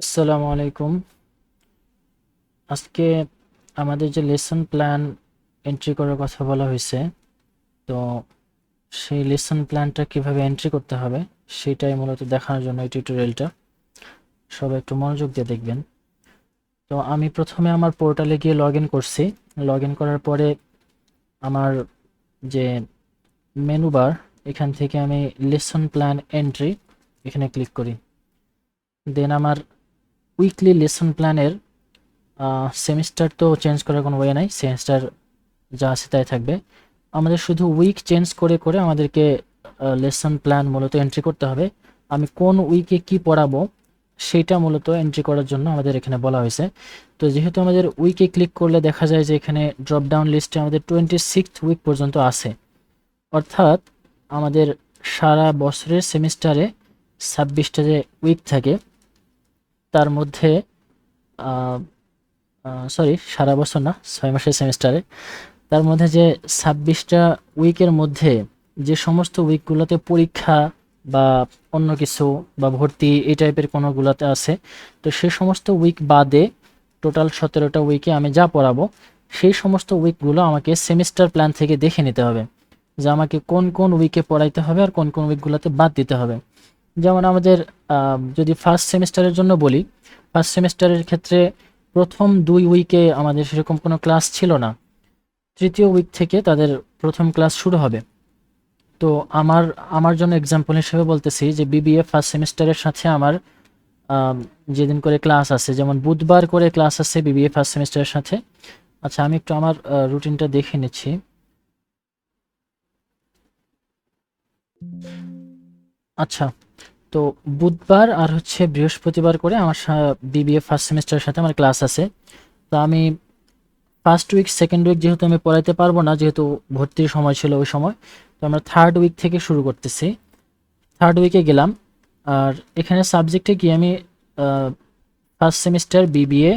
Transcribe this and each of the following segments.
আসসালামু আলাইকুম। আজকে আমাদের যে লেসন প্ল্যান এন্ট্রি করার কথা বলা হয়েছে, তো সেই লেসন প্ল্যানটা কীভাবে এন্ট্রি করতে হবে সেটাই মূলত দেখানোর জন্য এই টিউটোরিয়ালটা সবাই একটু মনোযোগ দিয়ে দেখবেন। তো আমি প্রথমে আমার পোর্টালে গিয়ে লগ করছি। লগ করার পরে আমার যে মেনু বার এখান থেকে আমি লেসন প্ল্যান এন্ট্রি এখানে ক্লিক করি। দেন আমার উইকলি লেসন প্ল্যানের সেমিস্টার তো চেঞ্জ করার কোনো ওয়ে নাই সেমিস্টার যা আছে তাই থাকবে। আমাদের শুধু উইক চেঞ্জ করে করে আমাদেরকে লেসন প্ল্যান মূলত এন্ট্রি করতে হবে। আমি কোন উইকে কি পড়াবো সেইটা মূলত এন্ট্রি করার জন্য আমাদের এখানে বলা হয়েছে। তো যেহেতু আমাদের উইকে ক্লিক করলে দেখা যায় যে এখানে ড্রপ ডাউন লিস্টে আমাদের টোয়েন্টি সিক্স উইক পর্যন্ত আছে। অর্থাৎ আমাদের সারা বছরের সেমিস্টারে ছাব্বিশটা যে উইক থাকে তার মধ্যে সরি সারা বছর না, ছয় মাসের সেমিস্টারে তার মধ্যে যে ছাব্বিশটা উইকের মধ্যে যে সমস্ত উইকগুলোতে পরীক্ষা বা অন্য কিছু বা ভর্তি এই টাইপের কোনোগুলোতে আছে, তো সে সমস্ত উইক বাদে টোটাল সতেরোটা উইকে আমি যা পড়াবো, সেই সমস্ত উইকগুলো আমাকে সেমিস্টার প্ল্যান থেকে দেখে নিতে হবে যে আমাকে কোন কোন উইকে পড়াইতে হবে আর কোন কোন উইকগুলোতে বাদ দিতে হবে। যেমন আমাদের যদি ফার্স্ট সেমিস্টারের জন্য বলি ফার্স্ট সেমিস্টারের ক্ষেত্রে প্রথম দুই উইকে আমাদের সেরকম কোনো ক্লাস ছিল না। তৃতীয় উইক থেকে তাদের প্রথম ক্লাস শুরু হবে। তো আমার আমার জন্য এক্সাম্পল হিসেবে বলতেছি যে বিবিএ ফার্স্ট সেমিস্টারের সাথে আমার যেদিন করে ক্লাস আছে, যেমন বুধবার করে ক্লাস আছে বিবিএ ফার্স্ট সেমিস্টারের সাথে। আচ্ছা আমি একটু আমার রুটিনটা দেখে নিচ্ছি। আচ্ছা তো বুধবার আর হচ্ছে বৃহস্পতিবার করে আমার বিবিএ ফার্স্ট সেমিস্টারের সাথে আমার ক্লাস আছে। তো আমি ফার্স্ট উইক সেকেন্ড উইক যেহেতু আমি পড়াইতে পারব না, যেহেতু ভর্তির সময় ছিল ওই সময়, তো আমরা থার্ড উইক থেকে শুরু করতেছি। থার্ড উইকে গেলাম, আর এখানে সাবজেক্টে গিয়ে আমি ফার্স্ট সেমিস্টার বিবিএ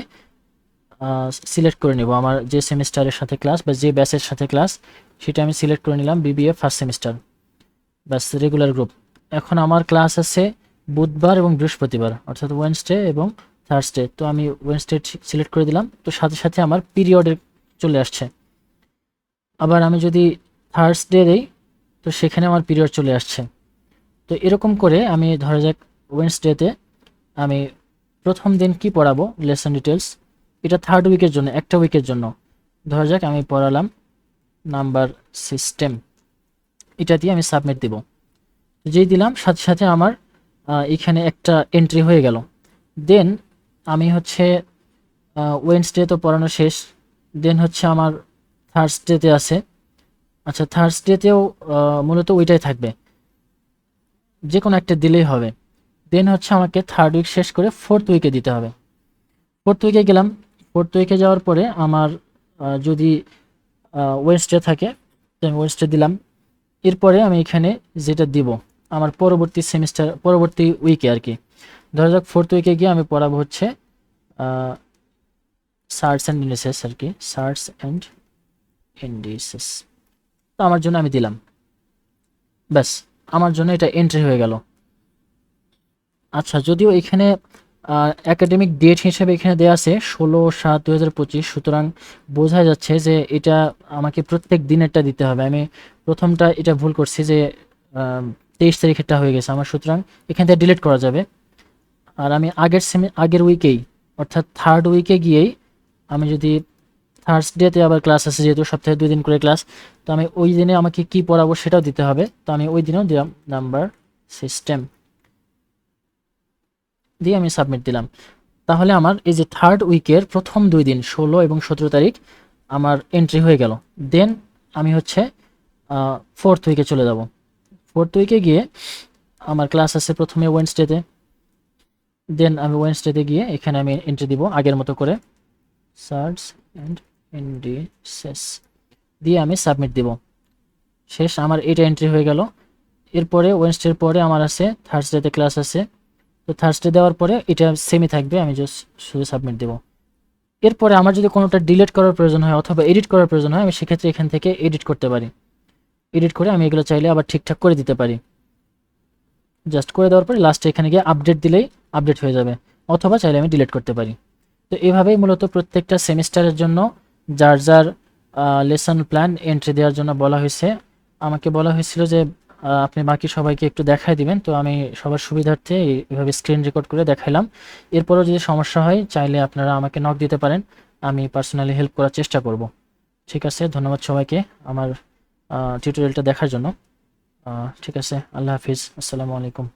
সিলেক্ট করে নেব। আমার যে সেমিস্টারের সাথে ক্লাস বা যে ব্যাচের সাথে ক্লাস সেটা আমি সিলেক্ট করে নিলাম বিবিএ ফার্স্ট সেমিস্টার ব্যাস রেগুলার গ্রুপ এখন আমার ক্লাস আছে বুধবার এবং বৃহস্পতিবার, অর্থাৎ ওয়েনসডে এবং থার্সডে তো আমি ওয়েনসডে সিলেক্ট করে দিলাম। তো সাথে সাথে আমার পিরিয়ডে চলে আসছে। আবার আমি যদি থার্সডে দেই, তো সেখানে আমার পিরিয়ড চলে আসছে। তো এরকম করে আমি ধরা যাক ওয়েনসডেতে আমি প্রথম দিন কি পড়াবো লেসন ডিটেলস এটা থার্ড উইকের জন্য, একটা উইকের জন্য। ধরা যাক আমি পড়ালাম নাম্বার সিস্টেম এটা দিয়ে আমি সাবমিট দিব। যেই দিলাম, সাথে সাথে আমার এখানে একটা এন্ট্রি হয়ে গেল। দেন আমি হচ্ছে ওয়েনসডে তো পড়ানো শেষ। দেন হচ্ছে আমার থার্সডেতে আছে। আচ্ছা থার্সডেতেও মূলত ওইটাই থাকবে। যে কোনো একটা দিলেই হবে। দেন হচ্ছে আমাকে থার্ড উইক শেষ করে ফোর্থ উইকে দিতে হবে। ফোর্থ উইকে গেলাম। ফোর্থ উইকে যাওয়ার পরে আমার যদি ওয়েনসডে থাকে আমি ওয়েনসডে দিলাম। এরপরে আমি এখানে যেটা দিব আমার পরবর্তী সেমিস্টার পরবর্তী উইকে আর কি। ধরা যাক ফোর্থ উইকে গিয়ে আমি পড়াবো হচ্ছে সার্চ অ্যান্ড ইন্ডিসেস আর কি। সার্চ অ্যান্ড ইন্ডিসেস তো আমার জন্য আমি দিলাম। ব্যাস, আমার জন্য এটা এন্ট্রি হয়ে গেল। আচ্ছা যদিও এখানে একাডেমিক ডেট হিসেবে এখানে দেওয়া আছে ষোলো সাত দু হাজার পঁচিশ, সুতরাং বোঝা যাচ্ছে যে এটা আমাকে প্রত্যেক দিনেরটা দিতে হবে। আমি প্রথমটা এটা ভুল করছি যে তেইশ তারিখেরটা হয়ে গেছে আমার, সুতরাং এখান থেকে ডিলিট করা যাবে। আর আমি আগের সেমি আগের উইকেই অর্থাৎ থার্ড উইকে গিয়েই আমি যদি থার্সডেতে আবার ক্লাস আছে, যেহেতু সপ্তাহে দুই দিন করে ক্লাস তো আমি ওই দিনে আমাকে কি পড়াবো সেটাও দিতে হবে। তো আমি ওই দিনেও দিলাম নাম্বার সিস্টেম দিয়ে আমি সাবমিট দিলাম। তাহলে আমার এই যে থার্ড উইকের প্রথম দুই দিন, ষোলো এবং সতেরো তারিখ, আমার এন্ট্রি হয়ে গেল। দেন আমি হচ্ছে ফোর্থ উইকে চলে যাব। ফোর্থ উইকে গিয়ে আমার ক্লাস আছে প্রথমে ওয়েনসডেতে দেন আমি ওয়েনসডেতে গিয়ে এখানে আমি এন্ট্রি দিব আগের মতো করে। সার্চ অ্যান্ড ইন্ডিসেস দিয়ে আমি সাবমিট দিব। শেষ আমার এটা এন্ট্রি হয়ে গেল। এরপরে ওয়েনসডের পরে আমার আছে থার্সডেতে ক্লাস আছে। তো থার্সডে দেওয়ার পরে এটা সেমই থাকবে, আমি জাস্ট শুধু সাবমিট দেবো। এরপরে আমার যদি কোনোটা ডিলিট করার প্রয়োজন হয় অথবা এডিট করার প্রয়োজন হয়, আমি সেক্ষেত্রে এখান থেকে এডিট করতে পারি। এডিট করে আমি এগুলো চাইলে আবার ঠিকঠাক করে দিতে পারি। জাস্ট করে দেওয়ার পরে লাস্টে এখানে গিয়ে আপডেট দিলেই আপডেট হয়ে যাবে, অথবা চাইলে আমি ডিলিট করতে পারি। তো এভাবেই মূলত প্রত্যেকটা সেমিস্টারের জন্য যার যার লেসন প্ল্যান এন্ট্রি দেওয়ার জন্য বলা হয়েছে। আমাকে বলা হয়েছিল যে আপনি বাকি সবাইকে একটু দেখাই দিবেন। তো আমি সবার সুবিধার্থে এই- এইভাবে স্ক্রিন রেকর্ড করে দেখাইলাম। এরপরও যদি সমস্যা হয়, চাইলে আপনারা আমাকে নক দিতে পারেন। আমি পার্সোনালি হেল্প করার চেষ্টা করব। ঠিক আছে, ধন্যবাদ সবাইকে। আমার টিউটোরিয়ালটা দেখার জন্য। ঠিক আছে আল্লাহ হাফিজ। আসসালামু আলাইকুম।